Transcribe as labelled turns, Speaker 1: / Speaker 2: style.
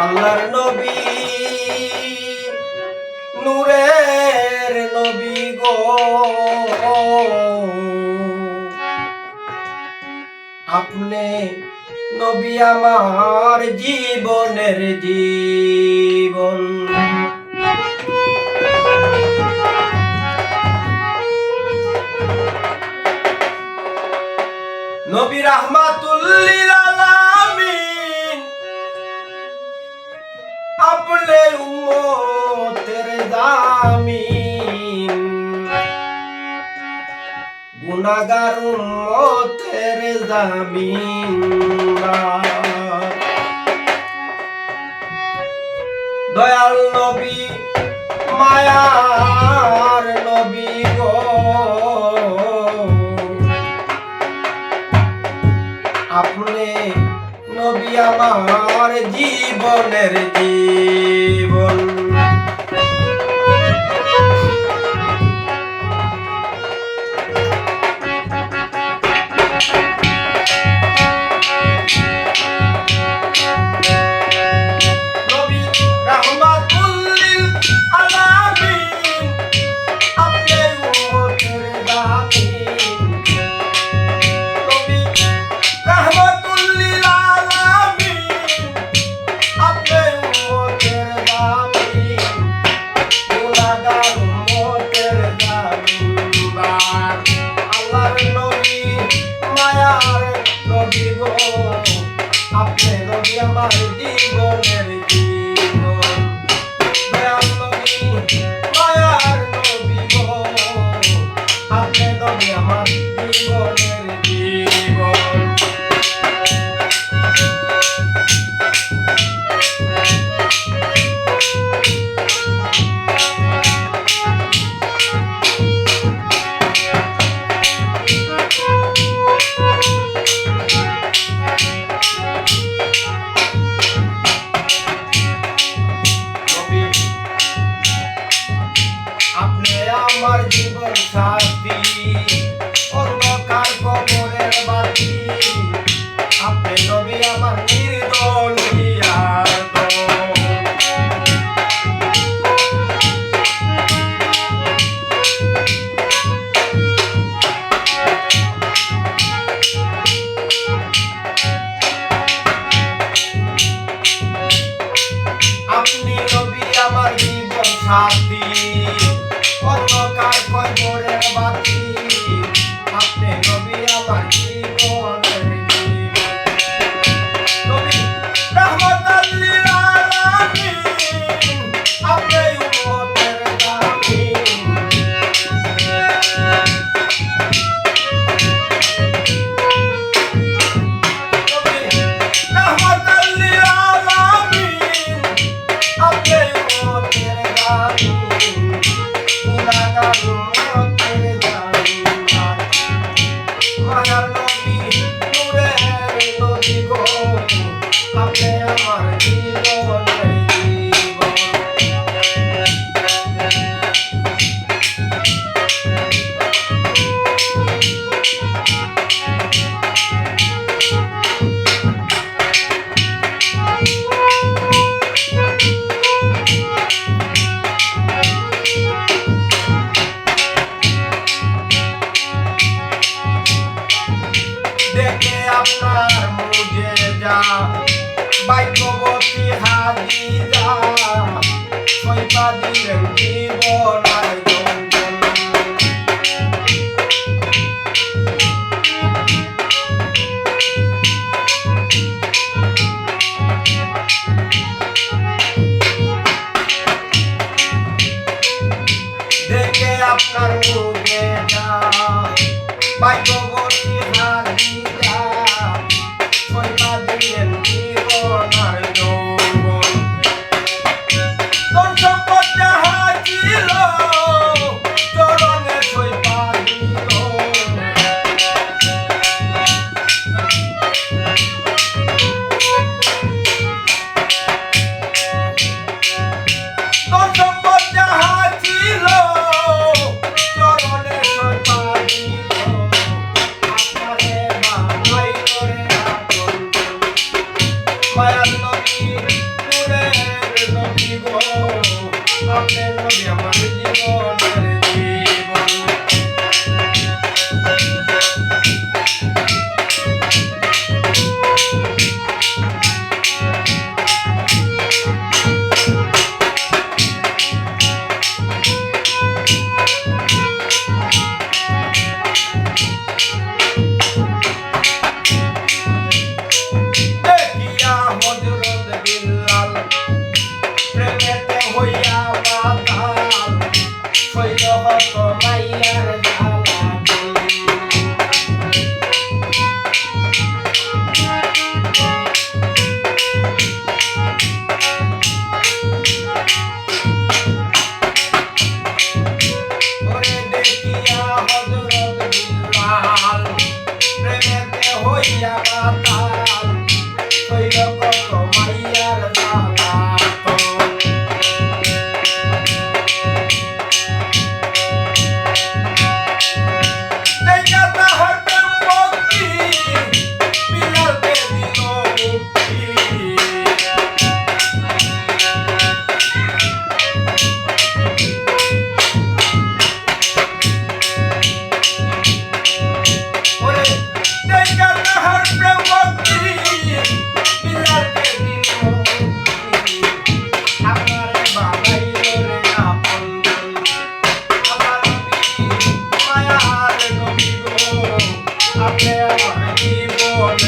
Speaker 1: আল্লাহর নবী নূরের নবী গো। আপনি নবী আমার জীবনের জীবন। নবী রাহমাতুল্লিল রে উম্মতের জামিন। গুনাগার উম্মতের দয়াল নবী, মায়ার নবী গো। আপনি নবী আমার জীবনের জীব। Thank you. ராஜா দেখে আপনার মুঝে যা। বাইকবতী হাজিরা শৈবাদী জীবন はい。for.